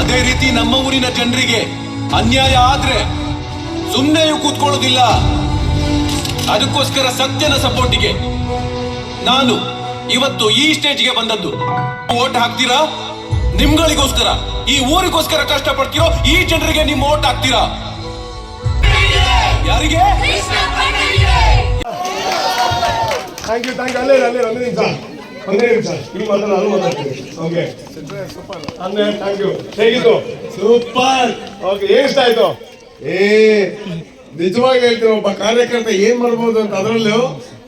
ಅದೇ ರೀತಿ ನಮ್ಮ ಊರಿನ ಜನರಿಗೆ ಅನ್ಯಾಯ ಆದ್ರೆ ಸುಮ್ಮನೆ ಕೂತ್ಕೊಳ್ಳೋದಿಲ್ಲ. ಅದಕ್ಕೋಸ್ಕರ ಸತ್ಯನ ಸಪೋರ್ಟಿಗೆ ನಾನು ಇವತ್ತು ಈ ಸ್ಟೇಜ್ಗೆ ಬಂದದ್ದು. ಓಟ್ ಹಾಕ್ತೀರಾ? ನಿಮ್ಗಳಿಗೋಸ್ಕರ ಈ ಊರಿಗೋಸ್ಕರ ಕಷ್ಟಪಡ್ತಿರೋ ಈ ಜನರಿಗೆ ನಿಮ್ಮ ಓಟ್ ಹಾಕ್ತೀರಾ? ಯಾರಿಗೆ? ಥ್ಯಾಂಕ್ ಯು ಥ್ಯಾಂಕ್ ಯು ಅಲ್ಲೇ ಅಲ್ಲೇ ಅಲ್ಲೇ ನಿಮಿಷ. ಒಂದೇ ನಿಮಿಷ. ನೀವು ಮಾತಾಡ ಅದು ಮಾತಾಡ್ತೀನಿ. ಓಕೆ ಅಂದ್ರೆ ಥ್ಯಾಂಕ್ ಯು ಹೇಗಿತ್ತು? ಸೂಪರ್. ಓಕೆ ಏನ್ ಇಷ್ಟ ಆಯ್ತು? ಏ ನಿಜವಾಗಿ ಹೇಳ್ತೀನಿ ಒಬ್ಬ ಕಾರ್ಯಕರ್ತ ಏನ್ ಮಾಡ್ಬೋದು ಅಂತ ಅದರಲ್ಲೂ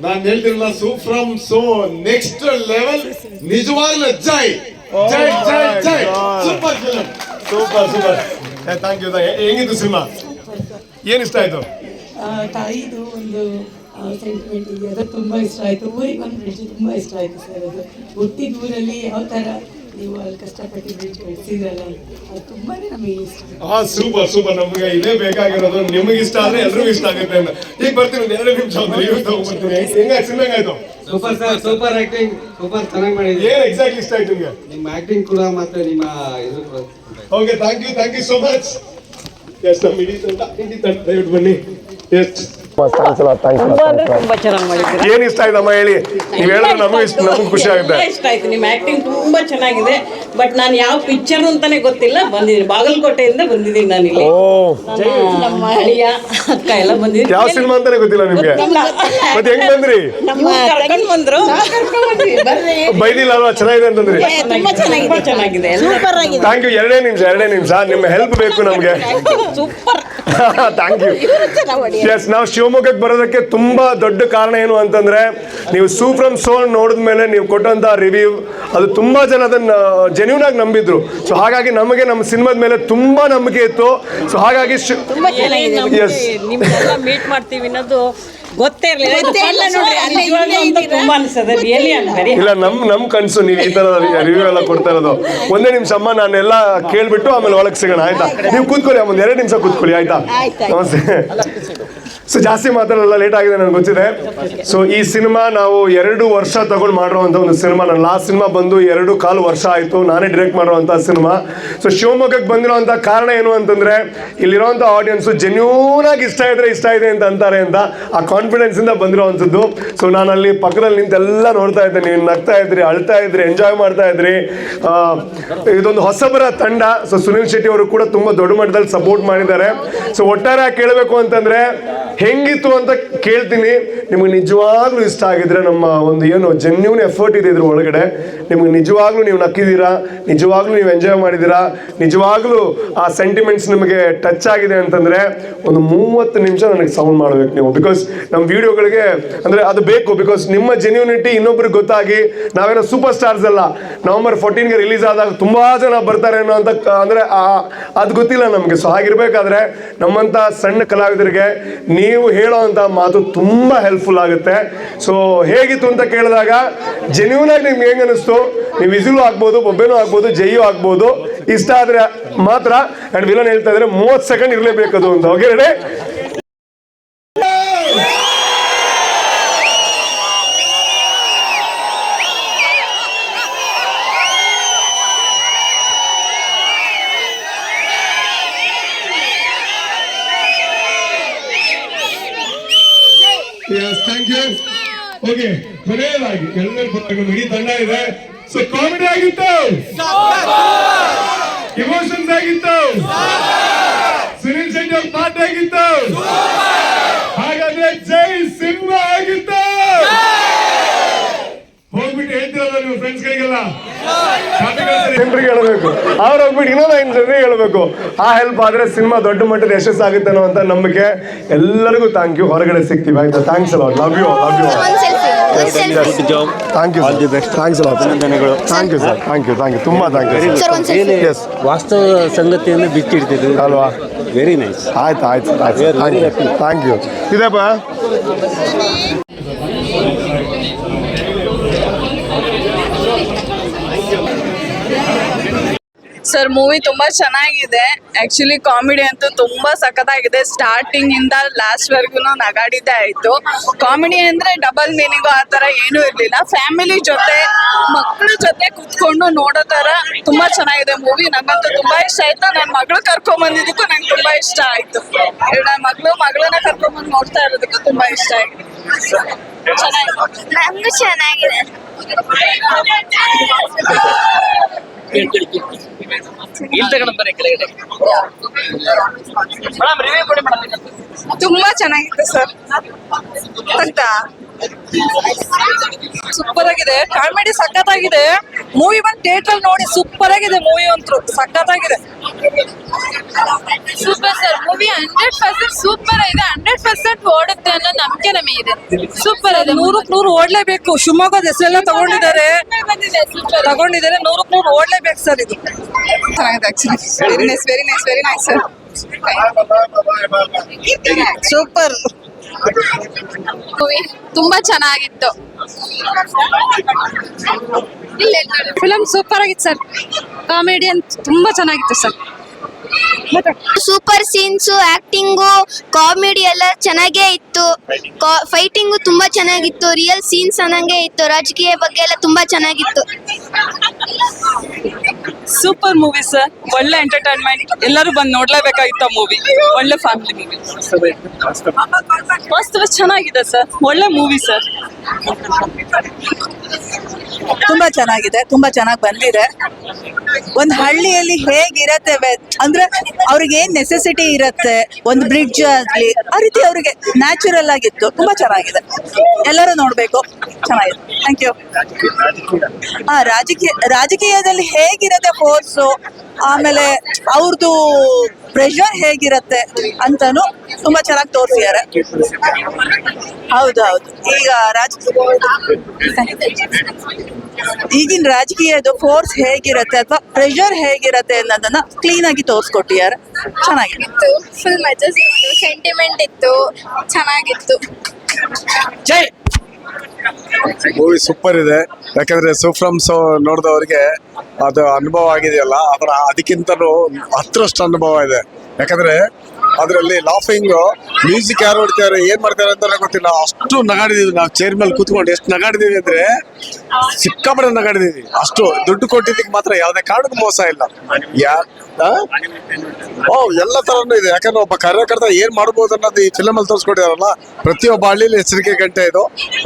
ನಾನು ಹೇಳ್ತಿರಲ್ಲ Su from so next level ನಿಜವಾಗ್ಲೂ ಜೈ. ಜೈ ಜೈ ಜೈ. Super film super super thank you ಹೆಂಗಿತ್ತು ಸಿನಿಮಾ? ಏನ್ ಇಷ್ಟ ಆಯ್ತು? ತಾಯಿದು ಒಂದು ಸೆಂಟಿಮೆಂಟ್ ಇದೆ ಅದು ತುಂಬ ಇಷ್ಟ ಆಯಿತು. ಊರಿಗೆ ಒಂದು ಬ್ರಿಡ್ಜ್ ತುಂಬ ಇಷ್ಟ ಆಯಿತು ಸರ್ ಅದು. ಹುಟ್ಟಿದ ಊರಲ್ಲಿ ಯಾವ ಥರ ನೀವು ಅಲ್ಲಿ ಕಷ್ಟಪಟ್ಟು ಬ್ರಿಡ್ಜ್ ಬೆಳೆಸಿದ್ರಲ್ಲ ಅದು ತುಂಬಾ ನಮಗೆ ಇಷ್ಟ ಹಾ ಸೂಪರ್ ಸೂಪರ್ ನಮಗೆ ಇದೇ ಬೇಕಾಗಿರೋದು. ನಿಮಗೆ ಇಷ್ಟ ಆದ್ರೆ ಎಲ್ರಿಗೂ ಇಷ್ಟ ಆಗುತ್ತೆ ಅಂತ. ಈಗ ಬರ್ತೀನಿ ಒಂದು ಎರಡು ನಿಮಿಷ ಒಂದು ನೀವು ತಗೊಂಡ್ಬರ್ತೀನಿ ಹೆಂಗ ಸಿನಿಮಾ ಆಯ್ತು super sir super acting super ಚೆನ್ನಾಗಿ ಮಾಡಿದ್ರಿ ಏನು ಎಕ್ಸಾಕ್ಟ್ಲಿ ಇಷ್ಟ ಆಯ್ತು ನಿಮಗೆ? ನಿಮ್ಮ ಆಕ್ಟಿಂಗ್ ಕೂಡ ಮತ್ತೆ ನಿಮ್ಮ ಇದು okay thank you thank you so much yes ನಮ್ಮ ಇಡೀ ತಂಡ ಇಡೀ ತಂಡ. ದಯವಿಟ್ಟು ಬನ್ನಿ. ಎಸ್ ತುಂಬಾ ಅಂದ್ರೆ ತುಂಬಾ ಚೆನ್ನಾಗಿ ಮಾಡಿದ್ದೀರಾ? ಏನ್ ಇಷ್ಟ ಆಯ್ತಮ್ಮ ಹೇಳಿ? ನೀವ್ ಹೇಳಿದ್ರೆ ನಮಗೂ ಇಷ್ಟ ನಮಗೂ ಖುಷಿ ಆಗುತ್ತೆ. ತುಂಬಾ ಇಷ್ಟ ಆಯ್ತು ನಿಮ್ಮ ಆಕ್ಟಿಂಗ್ ತುಂಬಾ ಚೆನ್ನಾಗಿದೆ. ಬಟ್ ನಾನು ಯಾವ ಪಿಕ್ಚರ್ ಅಂತಾನೆ ಗೊತ್ತಿಲ್ಲ ಬಂದಿದ್ದೀನಿ. ಬಾಗಲಕೋಟೆಯಿಂದ ಬಂದಿದ್ದೀನಿ ನಾನು ಇಲ್ಲಿ. ಓ. ನಮ್ಮ- ನಮ್ಮ ಅಳಿಯ ಅಕ್ಕ ಎಲ್ಲ ಬಂದಿದ್ದೀನಿ ಯಾವ ಸಿನಿಮಾ ಅಂತಾನೆ ಗೊತ್ತಿಲ್ಲ ನಿಮ್ಗೆ? ಮತ್ತೆ ಹೆಂಗ್ ಬಂದ್ರಿ? ನಮ್ಮ ಕರ್ಕೊಂಡ್ ಬಂದ್ರು. ಬೈದಿಲ್ಲ ಅಲ್ವಾ? ಚೆನ್ನಾಗಿದೆ ಅಂತಂದ್ರಿ. ತುಂಬಾ ಚೆನ್ನಾಗಿದೆ. ಚೆನ್ನಾಗಿದೆ. ಸೂಪರ್ ಆಗಿದೆ. ಥ್ಯಾಂಕ್ ಯು ಎರಡೇ ನಿಮಿಷ ಎರಡೇ ನಿಮಿಷ. ನಿಮ್ಮ ಹೆಲ್ಪ್ ಬೇಕು ನಮ್ಗೆ. ಸೂಪರ್ ಥ್ಯಾಂಕ್ ಯು ಎಸ್ ನಾವು ಶಿವಮೊಗ್ಗಕ್ಕೆ ಬರೋದಕ್ಕೆ ತುಂಬಾ ದೊಡ್ಡ ಕಾರಣ ಏನು ಅಂತಂದ್ರೆ ನೀವು ಸೂ ಫ್ರಮ್ ನೋಡಿದ ಮೇಲೆ ನೀವು ಕೊಟ್ಟಂತ ರಿವ್ಯೂ ಅದು ತುಂಬಾ ಜನ ಅದನ್ನ ಜೆನ್ಯೂನ್ ಆಗಿ ನಂಬಿದ್ರು. ಸೊ ಹಾಗಾಗಿ ನಮಗೆ ನಮ್ಮ ಸಿನಿಮಾದ ಮೇಲೆ ತುಂಬಾ ನಂಬಿಕೆ ಇತ್ತು. ಸೊ ಹಾಗಾಗಿ ಮೀಟ್ ಮಾಡ್ತೀವಿ ಅನ್ನೋದು ಗೊತ್ತೇ ಇಲ್ಲ. ನಮ್ ನಮ್ ಕನ್ಸು ನೀವು ಈ ತರ ರಿವ್ಯೂ ಎಲ್ಲ ಕೊಡ್ತಾ ಇರೋದು. ಒಂದೇ ನಿಮಿಷ ಅಮ್ಮ ನಾನೆಲ್ಲ ಕೇಳ್ಬಿಟ್ಟು ಆಮೇಲೆ ಒಳಗೆ ಸಿಗೋಣ ಆಯ್ತಾ? ನೀವು ಕೂತ್ಕೊಳ್ಳಿ ಅಮ್ಮ ಒಂದ್ ಎರಡು ನಿಮಿಷ ಕೂತ್ಕೊಳ್ಳಿ ಆಯ್ತಾ? ನಮಸ್ತೆ. ಸೊ ಜಾಸ್ತಿ ಮಾತಾಡಲ್ಲ ಲೇಟ್ ಆಗಿದೆ ನನಗೆ ಗೊತ್ತಿದೆ. ಸೊ ಈ ಸಿನಿಮಾ ನಾವು ಎರಡು ವರ್ಷ ತಗೊಂಡು ಮಾಡಿರುವಂಥ ಒಂದು ಸಿನಿಮಾ ನನ್ನ ಲಾಸ್ಟ್ ಸಿನಿಮಾ ಬಂದು ಎರಡು ಕಾಲು ವರ್ಷ ಆಯಿತು. ನಾನೇ ಡಿರೆಕ್ಟ್ ಮಾಡಿರುವಂಥ ಸಿನಿಮಾ ಸೊ ಶಿವಮೊಗ್ಗಕ್ಕೆ ಬಂದಿರೋಂಥ ಕಾರಣ ಏನು ಅಂತಂದ್ರೆ ಇಲ್ಲಿರೋಂಥ ಆಡಿಯನ್ಸು ಜೆನ್ಯೂನ್ ಆಗಿ ಇಷ್ಟ ಇದ್ರೆ ಇಷ್ಟ ಇದೆ ಅಂತ ಅಂತಾರೆ ಅಂತ ಆ ಕಾನ್ಫಿಡೆನ್ಸ್ ಇಂದ ಬಂದಿರೋವಂಥದ್ದು ಸೊ ನಾನು ಅಲ್ಲಿ ಪಕ್ಕದಲ್ಲಿ ನಿಂತೆಲ್ಲ ನೋಡ್ತಾ ಇದ್ದೆ ನೀವು ನಗ್ತಾ ಇದ್ರಿ, ಅಳ್ತಾ ಇದ್ರಿ ಎಂಜಾಯ್ ಮಾಡ್ತಾ ಇದ್ರಿ. ಇದೊಂದು ಹೊಸಬರ ತಂಡ. ಸೊ ಸುನಿಲ್ ಶೆಟ್ಟಿ ಅವರು ಕೂಡ ತುಂಬಾ ದೊಡ್ಡ ಮಟ್ಟದಲ್ಲಿ ಸಪೋರ್ಟ್ ಮಾಡಿದ್ದಾರೆ. ಸೊ ಒಟ್ಟಾರೆ ಕೇಳಬೇಕು ಅಂತಂದ್ರೆ ಹೆಂಗಿತ್ತು ಅಂತ ಕೇಳ್ತೀನಿ. ನಿಮಗೆ ನಿಜವಾಗ್ಲೂ ಇಷ್ಟ ಆಗಿದ್ರೆ ನಮ್ಮ ಒಂದು ಏನು ಜೆನ್ಯೂನ್ ಎಫರ್ಟ್ ಇದೆ ಇದ್ರ ಒಳಗಡೆ. ನಿಮಗೆ ನಿಜವಾಗ್ಲೂ ನೀವು ನಕ್ಕಿದ್ದೀರಾ? ನಿಜವಾಗ್ಲೂ ನೀವು ಎಂಜಾಯ್ ಮಾಡಿದ್ದೀರಾ? ನಿಜವಾಗ್ಲೂ ಆ ಸೆಂಟಿಮೆಂಟ್ಸ್ ನಿಮಗೆ ಟಚ್ ಆಗಿದೆ ಅಂತಂದ್ರೆ ಒಂದು ಮೂವತ್ತು ನಿಮಿಷ ನನಗೆ ಸೌಂಡ್ ಮಾಡ್ಬೇಕು ನೀವು. ಬಿಕಾಸ್ ನಮ್ಮ ವಿಡಿಯೋಗಳಿಗೆ ಅಂದ್ರೆ ಅದು ಬೇಕು. ಬಿಕಾಸ್ ನಿಮ್ಮ ಜೆನ್ಯೂನಿಟಿ ಇನ್ನೊಬ್ರಿಗೆ ಗೊತ್ತಾಗಿ ನಾವೇನೋ ಸೂಪರ್ ಸ್ಟಾರ್ಸ್ ಅಲ್ಲ ನವೆಂಬರ್ ಫೋರ್ಟೀನ್ಗೆ ರಿಲೀಸ್ ಆದಾಗ ತುಂಬಾ ಜನ ಬರ್ತಾರೆ ಅನ್ನೋ ಅಂತ, ಅಂದರೆ ಅದು ಗೊತ್ತಿಲ್ಲ ನಮಗೆ. ಸೊ ಹಾಗಿರ್ಬೇಕಾದ್ರೆ ನಮ್ಮಂತ ಸಣ್ಣ ಕಲಾವಿದರಿಗೆ ನೀವು ಹೇಳೋ ಅಂತ ಮಾತು ತುಂಬಾ ಹೆಲ್ಪ್ಫುಲ್ ಆಗುತ್ತೆ. ಸೊ ಹೇಗಿತ್ತು ಅಂತ ಕೇಳಿದಾಗ ಜೆನ್ಯೂನ್ ಆಗಿ ನಿಮ್ಗೆ ಹೆಂಗ ಅನಿಸ್ತು? ನೀವು ವಿಸಿಲು ಆಗ್ಬೋದು ಬೊಬ್ಬೆನೂ ಆಗ್ಬೋದು ಜೈಯು ಆಗ್ಬೋದು ಇಷ್ಟ ಆದ್ರೆ ಮಾತ್ರ ಅಂಡ್ ವಿಲನ್ ಹೇಳ್ತಾ ಇದ್ರೆ ಮೂವತ್ತು ಸೆಕೆಂಡ್ ಇರಲೇಬೇಕದು ಅಂತ. Okay ready Yes, you you. Okay ಕೊನೆಯದಾಗಿ ಎಲ್ಲರ ಒಂದು ಇಡೀ ತಂಡ ಇದೆ. ಸೊ ಕಾಮಿಡಿ ಆಗಿತ್ತು. ಇಮೋಷನ್ಸ್ ಆಗಿತ್ತು. ಸುನಿಲ್ ಶೆಟ್ಟಿ ಅವ್ರ ಪಾಠ ಆಗಿತ್ತು ಹಾಗಾದ್ರೆ ಜೈ ಸಿನಿಮಾ ಆಗಿತ್ತು ಹೋಗ್ಬಿಟ್ಟು ಹೇಳ್ತಿರಲ್ಲ ನೀವು ಫ್ರೆಂಡ್ಸ್ ಗಳಿಗೆಲ್ಲ ಜನರಿಗೆ ಹೇಳಬೇಕು. ಅವ್ರು ಹೋಗ್ಬಿಟ್ಟು ಇನ್ನೊಂದು ಐದು ಜನರಿಗೆ ಹೇಳಬೇಕು. ಆ ಹೆಲ್ಪ್ ಆದ್ರೆ ಸಿನಿಮಾ ದೊಡ್ಡ ಮಟ್ಟದ ಯಶಸ್ಸಾಗುತ್ತೆ ಅನ್ನೋ ಅಂತ ನಂಬಿಕೆ ಎಲ್ಲರಿಗೂ ಥ್ಯಾಂಕ್ ಯು ಹೊರಗಡೆ ಸಿಗ್ತೀವಿ ಆಯ್ತಾ? ಥ್ಯಾಂಕ್ಸ್ ಅಲ್ಲ love you love you thank you all the best thanks ಅಲ್ಲ ಅಭಿನಂದನೆಗಳು thank you sir thank you thank you ತುಂಬಾ ಥ್ಯಾಂಕ್ ಯು ಎಸ್ ವಾಸ್ತವ ಸಂಗತಿಯನ್ನು ಬಿಚ್ಚಿಡ್ತಿದ್ರು ಅಲ್ವಾ ವೆರಿ ನೈಸ್ ಆಯ್ತು ಆಯ್ತು ಆಯ್ತು ಥ್ಯಾಂಕ್ ಯು ಇದೆಪ್ಪ ಸರ್ ಮೂವಿ ತುಂಬಾ ಚೆನ್ನಾಗಿದೆ. ಆಕ್ಚುಲಿ ಕಾಮಿಡಿ ಅಂತೂ ತುಂಬಾ ಸಖತ್ತಾಗಿದೆ. ಸ್ಟಾರ್ಟಿಂಗ್ ಇಂದ ಲಾಸ್ಟ್ ವರ್ಗು ನಗಾಡಿದ್ದೇ ಆಯ್ತು. ಕಾಮಿಡಿ ಅಂದ್ರೆ ಡಬಲ್ ಮೀನಿಂಗ್ ಆ ತರ ಏನೂ ಇರ್ಲಿಲ್ಲ. ಫ್ಯಾಮಿಲಿ ಜೊತೆ ಮಕ್ಕಳ ಜೊತೆ ಕುತ್ಕೊಂಡು ನೋಡೋ ತರ ತುಂಬಾ ಚೆನ್ನಾಗಿದೆ ಮೂವಿ ನಂಗಂತೂ ತುಂಬಾ ಇಷ್ಟ ಆಯ್ತು. ನನ್ನ ಮಗಳು ಕರ್ಕೊಂಡ್ ಬಂದಿದ್ದಕ್ಕೂ ನಂಗೆ ತುಂಬಾ ಇಷ್ಟ ಆಯ್ತು. ನನ್ನ ಮಗಳು, ಮಗಳನ್ನ ಕರ್ಕೊಂಡ್ ಬಂದು ನೋಡ್ತಾ ಇರೋದಕ್ಕೂ ತುಂಬಾ ಇಷ್ಟ ಆಗಿದೆ. ಚೆನ್ನಾಗಿದೆ. ಚೆನ್ನಾಗಿದೆ. ತುಂಬಾ ಚೆನ್ನಾಗಿತ್ತು ಸರ್. ಅಂತ. ಸೂಪರ್ ಆಗಿದೆ ಕಾಮಿಡಿ ಸಖತ್ತಾಗಿದೆ. ಮೂವಿ ಬಂದು ಥಿಯೇಟರ್ ನೋಡಿ ಸೂಪರ್ ಆಗಿದೆ ಮೂವಿ ಅಂತೂ. ಸಖತ್ತಾಗಿದೆ. Super sir movie hundred percent super ಇದೆ. ಹಂಡ್ರೆಡ್ ಪರ್ಸೆಂಟ್ ಓಡುತ್ತೆ ಅನ್ನೋ ನಂಬಿಕೆ ನಮಗೆ ಇದೆ. ಸೂಪರ್ ಇದೆ. ನೂರಕ್ ನೂರು ಓಡ್ಲೇಬೇಕು. ಶಿವಮೊಗ್ಗದ ಹೆಸರೆಲ್ಲ ತಗೊಂಡಿದ್ದಾರೆ. ಸೂಪರ್ ತಗೊಂಡಿದ್ದಾರೆ. ನೂರಕ್ ನೂರು ಓಡ್ಲೇಬೇಕು ಸರ್ ಇದು. ಚೆನ್ನಾಗಿದೆ actually very nice very nice very nice sir super movie ತುಂಬಾ ಚೆನ್ನಾಗಿತ್ತು. ಫಿಲಮ್ ಸೂಪರ್ ಆಗಿತ್ತು ಸರ್ ಕಾಮಿಡಿಯನ್ ಅಂತ ತುಂಬಾ ಚೆನ್ನಾಗಿತ್ತು sir super scenes acting comedy ಎಲ್ಲ ಚೆನ್ನಾಗೇ ಇತ್ತು. ಫೈಟಿಂಗ್ ತುಂಬಾ ಚೆನ್ನಾಗಿತ್ತು. ರಿಯಲ್ ಸೀನ್ಸ್ ಅನ್ನಂಗೆ ಇತ್ತು. ರಾಜಕೀಯ ಬಗ್ಗೆ ಎಲ್ಲ ತುಂಬಾ ಚೆನ್ನಾಗಿತ್ತು. ಸೂಪರ್ ಮೂವಿ ಸರ್ ಒಳ್ಳೆ ಎಂಟರ್ಟೈನ್ಮೆಂಟ್ ಎಲ್ಲರೂ ಬಂದು ನೋಡ್ಲೇಬೇಕಾಗಿತ್ತು ಮೂವಿ ಒಳ್ಳೆ ಫ್ಯಾಮಿಲಿ ಮೂವಿ ಮಸ್ತ್ ಚೆನ್ನಾಗಿದೆ ಸರ್ ಒಳ್ಳೆ ಮೂವಿ ಸರ್ ತುಂಬಾ ಚೆನ್ನಾಗಿದೆ, ತುಂಬಾ ಚೆನ್ನಾಗಿ ಬಂದಿದೆ. ಒಂದು ಹಳ್ಳಿಯಲ್ಲಿ ಹೇಗಿರತ್ತೆ ಅಂದ್ರೆ ಅವ್ರಿಗೆ ಏನ್ ನೆಸೆಸಿಟಿ ಇರತ್ತೆ, ಒಂದು ಬ್ರಿಡ್ಜ್ ಆಗ್ಲಿ, ಆ ರೀತಿ ಅವ್ರಿಗೆ ನ್ಯಾಚುರಲ್ ಆಗಿತ್ತು. ತುಂಬಾ ಚೆನ್ನಾಗಿದೆ. ಎಲ್ಲರೂ ನೋಡ್ಬೇಕು. ಚೆನ್ನಾಗಿದೆ. ಥ್ಯಾಂಕ್ ಯು ಹಾ ರಾಜಕೀಯ ರಾಜಕೀಯದಲ್ಲಿ ಹೇಗಿರತ್ತೆ ಫೋರ್ಸು ಆಮೇಲೆ ಅವ್ರದ್ದು ಪ್ರೆಷರ್ ಹೇಗಿರತ್ತೆ ಅಂತಾನು ತುಂಬಾ ಚೆನ್ನಾಗಿ ತೋರಿಸಿದ್ದಾರೆ. ಹೌದು ಹೌದು. ಈಗ ರಾಜ ಈಗಿನ ರಾಜಕೀಯದ ಫೋರ್ಸ್ ಹೇಗಿರತ್ತೆ ಅಥವಾ ಪ್ರೆಷರ್ ಹೇಗಿರತ್ತೆ ಅನ್ನೋದನ್ನ ಕ್ಲೀನ್ ಆಗಿ ತೋರಿಸ್ಕೊಟ್ಟಿದ್ದಾರೆ. ಚೆನ್ನಾಗಿತ್ತು ಫುಲ್ ಮಜಸ್ ಇತ್ತು. ಸೆಂಟಿಮೆಂಟ್ ಇತ್ತು. ಚೆನ್ನಾಗಿತ್ತು. ಜೈ ಮೂವಿ ಸೂಪರ್ ಇದೆ. ಯಾಕಂದ್ರೆ ಸೂಫ್ರಮ್ಸ್ ನೋಡಿದವರಿಗೆ ಅದು ಅನುಭವ ಆಗಿದೆಯಲ್ಲ ಅದರ ಅದಕ್ಕಿಂತಲೂ ಹತ್ತರಷ್ಟು ಅನುಭವ ಇದೆ. ಯಾಕಂದ್ರೆ ಅದರಲ್ಲಿ ಲಾಫಿಂಗ್ ಮ್ಯೂಸಿಕ್ ಯಾರು ಹೊಡ್ತಾರೆ ಏನ್ ಮಾಡ್ತಾರೆ ಅಂತ ಗೊತ್ತಿಲ್ಲ. ಅಷ್ಟು ನಗಾಡಿದೀವಿ ನಾವು ಚೇರ್ ಮೇಲೆ ಕೂತ್ಕೊಂಡು. ಎಷ್ಟು ನಗಾಡಿದೀವಿ ಅಂದ್ರೆ ಸಿಕ್ಕಾಪಟ್ಟೆ ನಗಾಡಿದೀವಿ. ಅಷ್ಟು ದುಡ್ಡು ಕೊಟ್ಟಿದ್ದಕ್ಕೆ ಮಾತ್ರ ಯಾವುದೇ ಕಾರಣಕ್ಕೂ ಮೋಸ ಇಲ್ಲ. ಯಾ ಓ ಎಲ್ಲ ತರನು ಇದೆ. ಯಾಕಂದ್ರೆ ಒಬ್ಬ ಕಾರ್ಯಕರ್ತ ಏನ್ ಮಾಡ್ಬೋದು ಅನ್ನೋದು ಈ ಫಿಲಮ್ ಅಲ್ಲಿ ತೋರಿಸ್ಕೊಟ್ಟಿದಾರಲ್ಲ, ಪ್ರತಿಯೊಬ್ಬ ಹಳ್ಳಿಲಿ ಎಚ್ಚರಿಕೆ ಗಂಟೆ ಇದು.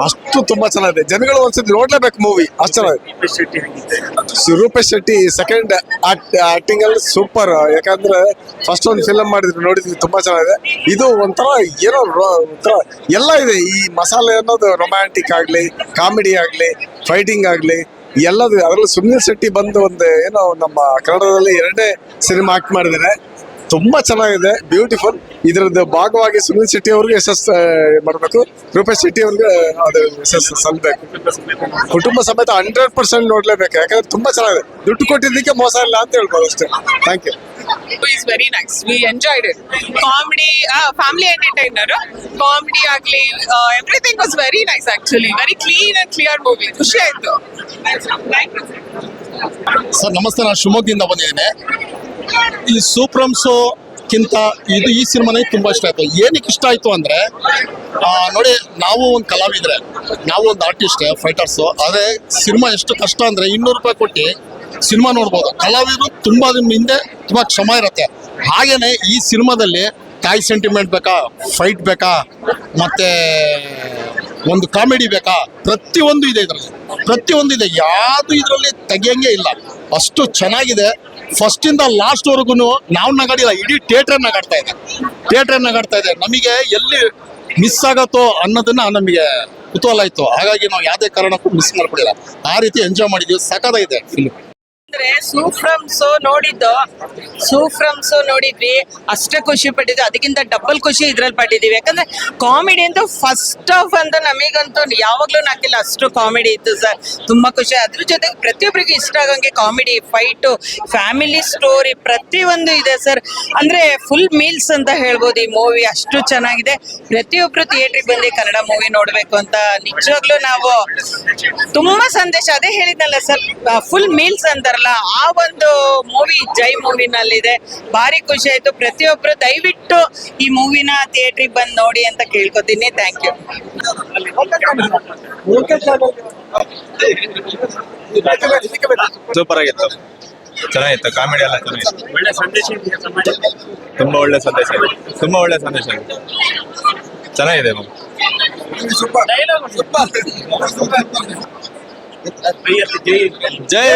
ಅಷ್ಟು ತುಂಬಾ ಚೆನ್ನಾಗಿದೆ. ಜನಗಳು ಒಂದ್ಸತಿ ನೋಡ್ಲೇಬೇಕು ಮೂವಿ ಅಷ್ಟು ಚೆನ್ನಾಗಿದೆ. ರೂಪೇಶ್ ಶೆಟ್ಟಿ ಸೆಕೆಂಡ್ ಆಕ್ಟಿಂಗ್ ಅಲ್ಲಿ ಸೂಪರ್ ಯಾಕಂದ್ರೆ ಫಸ್ಟ್ ಒಂದು ಫಿಲಮ್ ಮಾಡಿದ್ರು, ನೋಡಿದ್ವಿ, ತುಂಬಾ ಚೆನ್ನಾಗಿದೆ. ಇದು ಒಂಥರ ಏನೋ ಒಂಥರ ಎಲ್ಲ ಇದೆ. ಈ ಮಸಾಲೆ ಅನ್ನೋದು ರೊಮ್ಯಾಂಟಿಕ್ ಆಗ್ಲಿ ಕಾಮಿಡಿ ಆಗ್ಲಿ ಫೈಟಿಂಗ್ ಆಗ್ಲಿ ಎಲ್ಲದು ಅದರಲ್ಲಿ ಸುನಿಲ್ ಶೆಟ್ಟಿ ಬಂದು ಒಂದು ಏನೋ ನಮ್ಮ ಕನ್ನಡದಲ್ಲಿ ಎರಡೇ ಸಿನಿಮಾ ಆಕ್ಟ್ ಮಾಡಿದ್ದಾರೆ. ತುಂಬಾ ಚೆನ್ನಾಗಿದೆ ಬ್ಯೂಟಿಫುಲ್ ಇದರದ್ದು ಭಾಗವಾಗಿ ಸುನಿಲ್ ಶೆಟ್ಟಿ ಅವ್ರಿಗೆ ಯಶಸ್ಸು ಮಾಡಬೇಕು. ರೂಪೇಶ್ ಶೆಟ್ಟಿ ಅವ್ರಿಗೆ ಅದು ಯಶಸ್ಸು ಸಲ್ಬೇಕು. ಕುಟುಂಬ ಸಮೇತ ಹಂಡ್ರೆಡ್ ಪರ್ಸೆಂಟ್ ನೋಡ್ಲೇಬೇಕು ಯಾಕಂದ್ರೆ ತುಂಬಾ ಚೆನ್ನಾಗಿದೆ. ದುಡ್ಡು ಕೊಟ್ಟಿದ್ದಕ್ಕೆ ಮೋಸ ಇಲ್ಲ ಅಂತ ಹೇಳ್ಬೋದು ಅಷ್ಟೇ. Thank you is very nice we enjoyed it comedy family entertainer comedy ಆಗಲಿ everything was very nice actually very clean and clear movie ಖುಷಿ ಆಯ್ತು. ಸರ್ ನಮಸ್ತೆ. ನಾನು ಶಿವಮೊಗ್ಗದಿಂದ ಬಂದಿದ್ದೇನೆ. ಈ ಸೂಪ್ರಮ್ಸೋಕ್ಕಿಂತ ಇದು ಈ ಸಿನಿಮಾ ನನಗೆ ತುಂಬ ಇಷ್ಟ ಆಯಿತು. ಏನಕ್ಕೆ ಇಷ್ಟ ಆಯಿತು ಅಂದರೆ ನೋಡಿ, ನಾವು ಒಂದು ಕಲಾವಿದ್ರೆ, ನಾವು ಒಂದು ಆರ್ಟಿಸ್ಟ್ ಫೈಟರ್ಸು ಅದೇ ಸಿನಿಮಾ ಎಷ್ಟು ಕಷ್ಟ ಅಂದರೆ ಇನ್ನೂರು ರೂಪಾಯಿ ಕೊಟ್ಟು ಸಿನಿಮಾ ನೋಡ್ಬೋದು. ಕಲಾವಿದರು ತುಂಬ ಹಿಂದೆ ತುಂಬ ಕ್ಷಮ ಇರುತ್ತೆ. ಹಾಗೇನೆ ಈ ಸಿನಿಮಾದಲ್ಲಿ ತಾಯಿ ಸೆಂಟಿಮೆಂಟ್ ಬೇಕಾ ಫೈಟ್ ಬೇಕಾ, ಮತ್ತೆ ಒಂದು ಕಾಮಿಡಿ ಬೇಕಾ ಪ್ರತಿಯೊಂದು ಇದೆ ಇದರಲ್ಲಿ. ಪ್ರತಿಯೊಂದು ಇದೆ. ಯಾವುದು ಇದರಲ್ಲಿ ತೆಗಿಯಂಗೆ ಇಲ್ಲ. ಅಷ್ಟು ಚೆನ್ನಾಗಿದೆ. ಫಸ್ಟಿಂದ ಲಾಸ್ಟ್ವರೆಗೂ ನಾವು ನಗಾಡಿಲ್ಲ, ಇಡೀ ಥಿಯೇಟರ್ ನಗಾಡ್ತಾ ಇದೆ. ಥಿಯೇಟರ್ ನಗಾಡ್ತಾ ಇದೆ. ನಮಗೆ ಎಲ್ಲಿ ಮಿಸ್ ಆಗತ್ತೋ ಅನ್ನೋದನ್ನ ನಮಗೆ ಕುತೂಹಲ ಇತ್ತು. ಹಾಗಾಗಿ ನಾವು ಯಾವುದೇ ಕಾರಣಕ್ಕೂ ಮಿಸ್ ಮಾಡ್ಕೊಡಿಲ್ಲ ಆ ರೀತಿ ಎಂಜಾಯ್ ಮಾಡಿದ್ವಿ. ಇದೆ ಫಿಲ್ಮ್ ಅಂದ್ರೆ ಸೂಫ್ರಮ್ಸ್ ನೋಡಿದ್ದು ಸೂಫ್ರಮ್ಸ್ ನೋಡಿದ್ವಿ, ಅಷ್ಟೇ ಖುಷಿ ಪಟ್ಟಿದ್ವಿ ಅದಕ್ಕಿಂತ ಡಬಲ್ ಖುಷಿ ಇದ್ರಲ್ಲಿ ಪಟ್ಟಿದೀವಿ ಯಾಕಂದ್ರೆ ಕಾಮಿಡಿ ಅಂತೂ ಫಸ್ಟ್ ಆಫ್ ಅಂತ ನಮಗಂತೂ ಯಾವಾಗ್ಲೂ ನಾಕಿಲ್ಲ. ಅಷ್ಟು ಕಾಮಿಡಿ ಇತ್ತು ಸರ್. ತುಂಬಾ ಖುಷಿ. ಅದ್ರ ಜೊತೆಗೆ ಪ್ರತಿಯೊಬ್ಬರಿಗೂ ಇಷ್ಟ ಆಗಂಗೆ ಕಾಮಿಡಿ ಫೈಟು ಫ್ಯಾಮಿಲಿ ಸ್ಟೋರಿ ಪ್ರತಿಯೊಂದು ಇದೆ ಸರ್. ಅಂದ್ರೆ ಫುಲ್ ಮೀಲ್ಸ್ ಅಂತ ಹೇಳ್ಬೋದು ಈ ಮೂವಿ ಅಷ್ಟು ಚೆನ್ನಾಗಿದೆ. ಪ್ರತಿಯೊಬ್ರು ಥಿಯೇಟ್ರಿಗೆ ಬಂದು ಕನ್ನಡ ಮೂವಿ ನೋಡ್ಬೇಕು ಅಂತ ನಿಜವಾಗ್ಲೂ ನಾವು ತುಂಬಾ ಸಂದೇಶ. ಅದೇ ಹೇಳಿದ್ನಲ್ಲ ಸರ್ ಫುಲ್ ಮೀಲ್ಸ್ ಅಂತಾರ. ಅಂತಾರಲ್ಲ ಆ ಒಂದು ಮೂವಿ ಜೈ ಮೂವಿನಲ್ಲಿದೆ. ಭಾರಿ ಖುಷಿ ಆಯ್ತು. ಪ್ರತಿಯೊಬ್ರು ದಯವಿಟ್ಟು ಈ ಮೂವಿನ ಥಿಯೇಟ್ರಿಗೆ ಬಂದು ನೋಡಿ ಅಂತ ಕೇಳ್ಕೊತೀನಿ. ಥ್ಯಾಂಕ್ ಯು ಸೂಪರ್ ಆಗಿತ್ತು. ಚೆನ್ನಾಗಿತ್ತು. ಕಾಮಿಡಿ ಎಲ್ಲ ಚೆನ್ನಾಗಿತ್ತು. ಒಳ್ಳೆ ಸಂದೇಶ ತುಂಬಾ ಒಳ್ಳೆ ಸಂದೇಶ ಇದೆ. ತುಂಬಾ ಒಳ್ಳೆ ಸಂದೇಶ ಇದೆ. ಚೆನ್ನಾಗಿದೆ ಮ್ಯಾಮ್ ಜೈ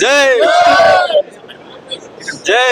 ಜೈ ಜೈ